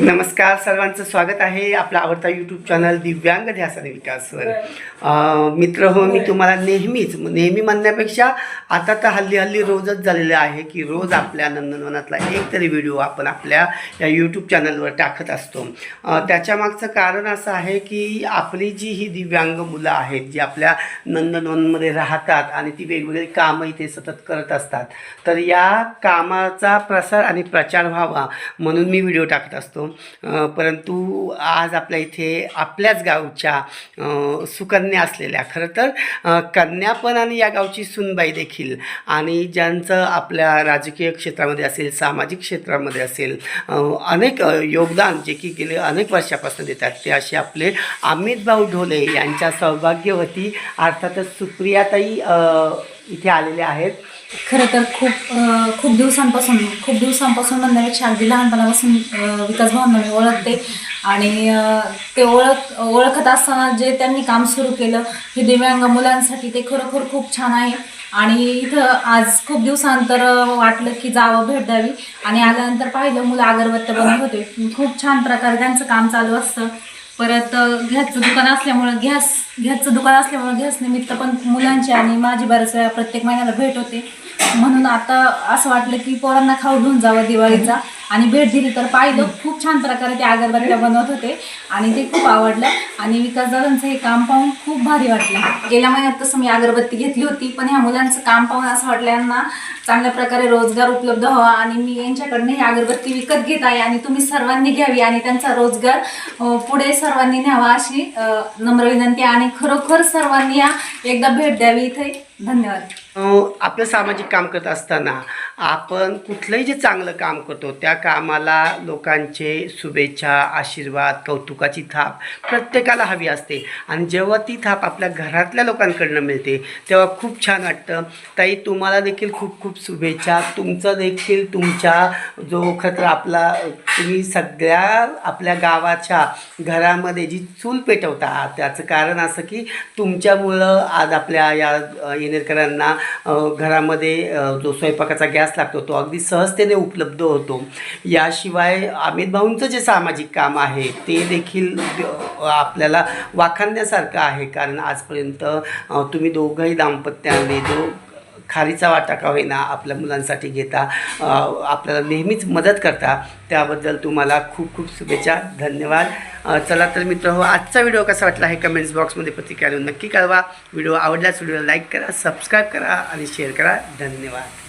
नमस्कार सर्वांचं स्वागत आहे आपला आवडता यूट्यूब चॅनल दिव्यांग ध्यास आणि विकासवर. मित्र हो मी तुम्हाला नेहमीच नेहमी म्हणण्यापेक्षा आता तर हल्ली हल्ली रोजच झालेलं आहे की रोज आपल्या नंदनवनातला एक तरी व्हिडिओ आपण आपल्या या यूट्यूब चॅनलवर टाकत असतो. त्याच्यामागचं कारण असं आहे की आपली जी ही दिव्यांग मुलं आहेत जी आपल्या नंदनवनमध्ये राहतात आणि ती वेगवेगळी कामं इथे सतत करत असतात तर या कामाचा प्रसार आणि प्रचार व्हावा म्हणून मी व्हिडिओ टाकत असतो. परंतु आज आपल्या इथे आपल्याच गावच्या सुकन्या असलेल्या. खरं तर कन्या पण आणि या गावची सुनबाई देखील. आणि ज्यांचं आपल्या राजकीय क्षेत्रामध्ये असेल सामाजिक क्षेत्रामध्ये असेल अनेक योगदान जे की गेले अनेक वर्षापासून देतात ते असे आपले अमित भाऊ ढोले यांच्या सौभाग्यवती अर्थातच सुप्रियाताई इथे आलेले आहेत. खरं तर खूप खूप दिवसांपासून खूप दिवसांपासून म्हणण्यापेक्षा अगदी लहानपणापासून विकास भावना मी ओळखते. आणि ते ओळख ओळखत असताना जे त्यांनी काम सुरू केलं हे दिव्यांग मुलांसाठी ते खरोखर खूप छान आहे. आणि इथं आज खूप दिवसानंतर वाटलं की जावं भेट द्यावी. आणि आल्यानंतर पाहिलं मुलं अगरबत्त्या बनवत होते. खूप छान प्रकारे त्यांचं काम चालू असतं. परत घ्यासचं दुकान असल्यामुळं गॅस घ्यासचं दुकान असल्यामुळं गॅस निमित्त पण मुलांची आणि माझी बऱ्याच वेळा प्रत्येक महिन्याला भेट होते. म्हणून आता असं वाटलं की पोरांना खाऊ घेऊन जावं दिवाळीचा. आणि भेट दिली तर पाहिलं. खूप छान प्रकारे ते अगरबत्त्या बनवत होते. आणि ते खूप आवडलं. आणि विकासदादांचं हे काम पाहून खूप भारी वाटलं. गेल्या महिन्यात तसं मी अगरबत्ती घेतली होती पण ह्या मुलांचं काम पाहून असं वाटलं यांना चांगल्या प्रकारे रोजगार उपलब्ध व्हावा. आणि मी यांच्याकडनं ही अगरबत्ती विकत घेत आहे आणि तुम्ही सर्वांनी घ्यावी आणि त्यांचा रोजगार पुढे सर्वांनी न्यावा अशी नम्र विनंती आणि खरोखर सर्वांनी या एकदा भेट द्यावी इथे. धन्यवाद. आपलं सामाजिक काम करत असताना आपण कुठलंही जे चांगलं काम करतो त्या कामाला लोकांचे शुभेच्छा आशीर्वाद कौतुकाची थाप प्रत्येकाला हवी असते. आणि जेव्हा ती थाप आपल्या घरातल्या लोकांकडनं मिळते तेव्हा खूप छान वाटतं. ताई तुम्हाला देखील खूप खूप शुभेच्छा. तुमचं देखील तुमच्या जो खतर आपला तुम्ही सगळ्या आपल्या गावाच्या घरामध्ये जी चूल पेटवता त्याचं कारण असं की तुमच्यामुळं आज आपल्या या इंजिनियरकरांना घरामध्ये जो स्वयंपाकाचा गॅस लागतो तो अगदी सहजतेने उपलब्ध होतो. याशिवाय अमित भाऊंचं जे सामाजिक काम आहे ते देखील आपल्याला वाखाणण्यासारखं आहे. कारण आजपर्यंत तुम्ही दोघंही दाम्पत्याने जो खारीचा वाटा का होईना आपल्या मुलांसाठी घेता आपल्याला नेहमीच मदत करता त्याबद्दल तुम्हाला खूप खूप शुभेच्छा. धन्यवाद. चला तर मित्र हो आजचा व्हिडिओ कसा वाटला हे कमेंट्स बॉक्समध्ये प्रतिक्रिया देऊन नक्की कळवा. व्हिडिओ आवडल्यास व्हिडिओला लाईक करा सबस्क्राईब करा आणि शेअर करा. धन्यवाद.